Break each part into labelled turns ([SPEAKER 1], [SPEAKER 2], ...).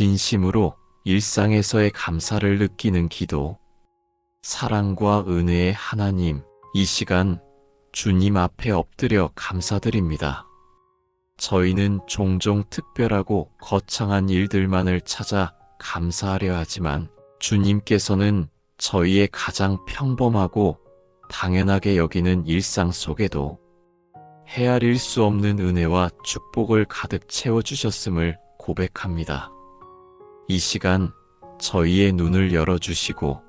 [SPEAKER 1] 진심으로 일상에서의 감사를 느끼는 기도. 사랑과 은혜의 하나님, 이 시간 주님 앞에 엎드려 감사드립니다. 저희는 종종 특별하고 거창한 일들만을 찾아 감사하려 하지만 주님께서는 저희의 가장 평범하고 당연하게 여기는 일상 속에도 헤아릴 수 없는 은혜와 축복을 가득 채워주셨음을 고백합니다. 이 시간 저희의 눈을 열어주시고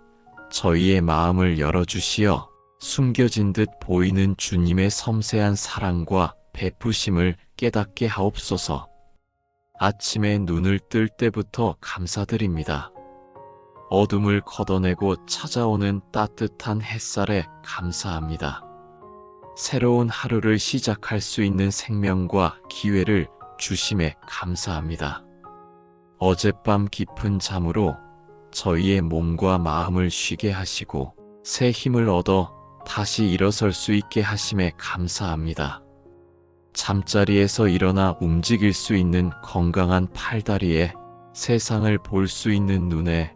[SPEAKER 1] 저희의 마음을 열어주시어 숨겨진 듯 보이는 주님의 섬세한 사랑과 베푸심을 깨닫게 하옵소서. 아침에 눈을 뜰 때부터 감사드립니다. 어둠을 걷어내고 찾아오는 따뜻한 햇살에 감사합니다. 새로운 하루를 시작할 수 있는 생명과 기회를 주심에 감사합니다. 어젯밤 깊은 잠으로 저희의 몸과 마음을 쉬게 하시고 새 힘을 얻어 다시 일어설 수 있게 하심에 감사합니다. 잠자리에서 일어나 움직일 수 있는 건강한 팔다리에 세상을 볼 수 있는 눈에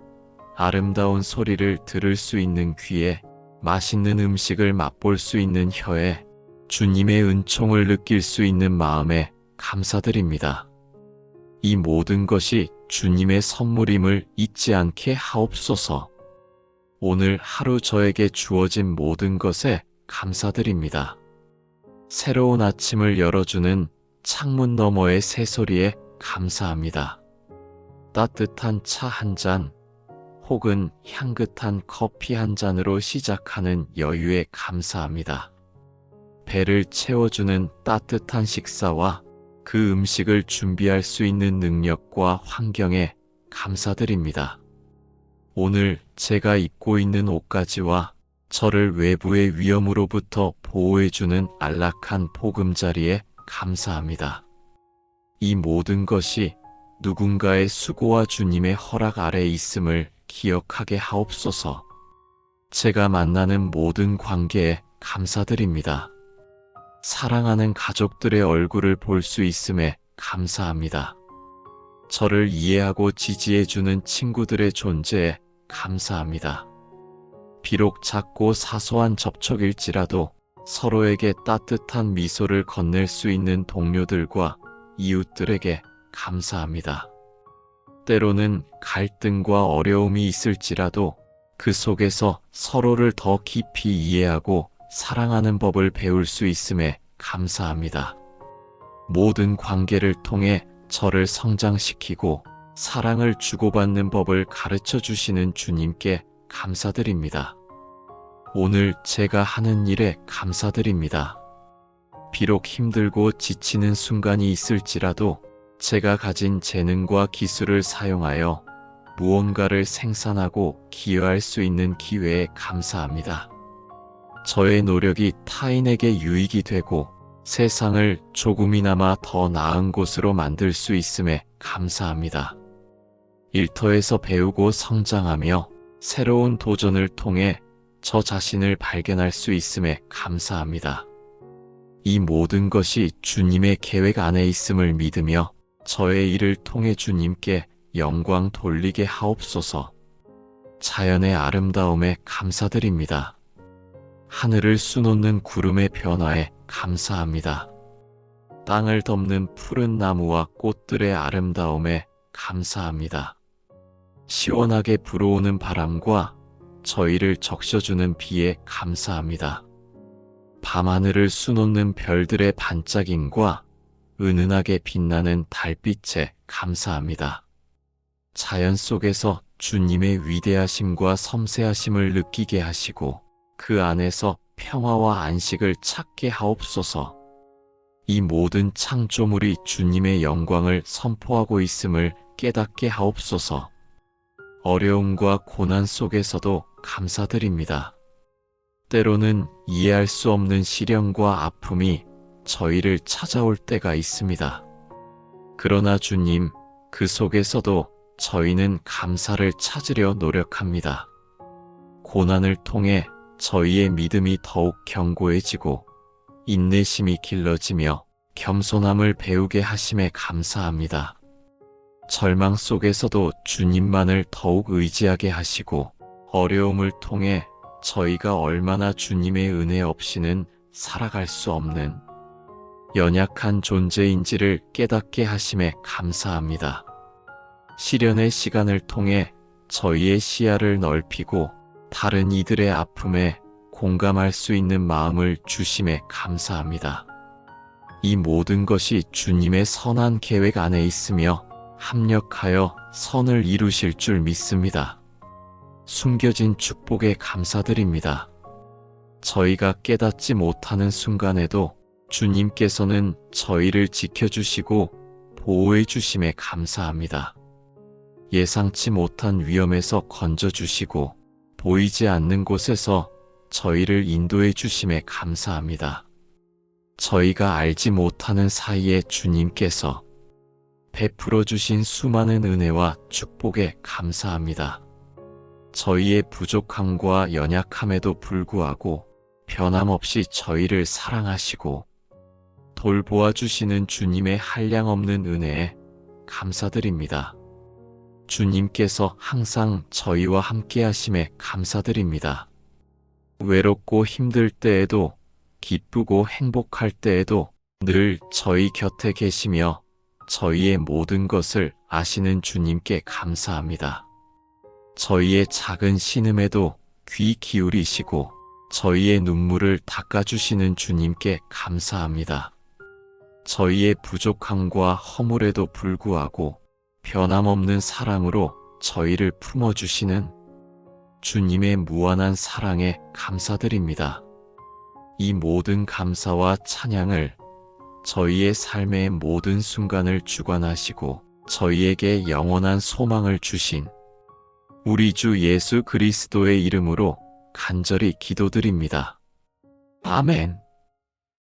[SPEAKER 1] 아름다운 소리를 들을 수 있는 귀에 맛있는 음식을 맛볼 수 있는 혀에 주님의 은총을 느낄 수 있는 마음에 감사드립니다. 이 모든 것이 주님의 선물임을 잊지 않게 하옵소서. 오늘 하루 저에게 주어진 모든 것에 감사드립니다. 새로운 아침을 열어주는 창문 너머의 새소리에 감사합니다. 따뜻한 차 한 잔, 혹은 향긋한 커피 한 잔으로 시작하는 여유에 감사합니다. 배를 채워주는 따뜻한 식사와 그 음식을 준비할 수 있는 능력과 환경에 감사드립니다. 오늘 제가 입고 있는 옷가지와 저를 외부의 위험으로부터 보호해주는 안락한 보금자리에 감사합니다. 이 모든 것이 누군가의 수고와 주님의 허락 아래 있음을 기억하게 하옵소서. 제가 만나는 모든 관계에 감사드립니다. 사랑하는 가족들의 얼굴을 볼 수 있음에 감사합니다. 저를 이해하고 지지해주는 친구들의 존재에 감사합니다. 비록 작고 사소한 접촉일지라도 서로에게 따뜻한 미소를 건넬 수 있는 동료들과 이웃들에게 감사합니다. 때로는 갈등과 어려움이 있을지라도 그 속에서 서로를 더 깊이 이해하고 사랑하는 법을 배울 수 있음에 감사합니다. 모든 관계를 통해 저를 성장시키고 사랑을 주고받는 법을 가르쳐 주시는 주님께 감사드립니다. 오늘 제가 하는 일에 감사드립니다. 비록 힘들고 지치는 순간이 있을지라도 제가 가진 재능과 기술을 사용하여 무언가를 생산하고 기여할 수 있는 기회에 감사합니다. 저의 노력이 타인에게 유익이 되고 세상을 조금이나마 더 나은 곳으로 만들 수 있음에 감사합니다. 일터에서 배우고 성장하며 새로운 도전을 통해 저 자신을 발견할 수 있음에 감사합니다. 이 모든 것이 주님의 계획 안에 있음을 믿으며 저의 일을 통해 주님께 영광 돌리게 하옵소서. 자연의 아름다움에 감사드립니다. 하늘을 수놓는 구름의 변화에 감사합니다. 땅을 덮는 푸른 나무와 꽃들의 아름다움에 감사합니다. 시원하게 불어오는 바람과 저희를 적셔주는 비에 감사합니다. 밤하늘을 수놓는 별들의 반짝임과 은은하게 빛나는 달빛에 감사합니다. 자연 속에서 주님의 위대하심과 섬세하심을 느끼게 하시고 그 안에서 평화와 안식을 찾게 하옵소서. 이 모든 창조물이 주님의 영광을 선포하고 있음을 깨닫게 하옵소서. 어려움과 고난 속에서도 감사드립니다. 때로는 이해할 수 없는 시련과 아픔이 저희를 찾아올 때가 있습니다. 그러나 주님, 그 속에서도 저희는 감사를 찾으려 노력합니다. 고난을 통해 저희의 믿음이 더욱 견고해지고 인내심이 길러지며 겸손함을 배우게 하심에 감사합니다. 절망 속에서도 주님만을 더욱 의지하게 하시고 어려움을 통해 저희가 얼마나 주님의 은혜 없이는 살아갈 수 없는 연약한 존재인지를 깨닫게 하심에 감사합니다. 시련의 시간을 통해 저희의 시야를 넓히고 다른 이들의 아픔에 공감할 수 있는 마음을 주심에 감사합니다. 이 모든 것이 주님의 선한 계획 안에 있으며 합력하여 선을 이루실 줄 믿습니다. 숨겨진 축복에 감사드립니다. 저희가 깨닫지 못하는 순간에도 주님께서는 저희를 지켜주시고 보호해 주심에 감사합니다. 예상치 못한 위험에서 건져주시고 보이지 않는 곳에서 저희를 인도해 주심에 감사합니다. 저희가 알지 못하는 사이에 주님께서 베풀어 주신 수많은 은혜와 축복에 감사합니다. 저희의 부족함과 연약함에도 불구하고 변함없이 저희를 사랑하시고 돌보아 주시는 주님의 한량없는 은혜에 감사드립니다. 주님께서 항상 저희와 함께 하심에 감사드립니다. 외롭고 힘들 때에도 기쁘고 행복할 때에도 늘 저희 곁에 계시며 저희의 모든 것을 아시는 주님께 감사합니다. 저희의 작은 신음에도 귀 기울이시고 저희의 눈물을 닦아주시는 주님께 감사합니다. 저희의 부족함과 허물에도 불구하고 변함없는 사랑으로 저희를 품어주시는 주님의 무한한 사랑에 감사드립니다. 이 모든 감사와 찬양을 저희의 삶의 모든 순간을 주관하시고 저희에게 영원한 소망을 주신 우리 주 예수 그리스도의 이름으로 간절히 기도드립니다. 아멘.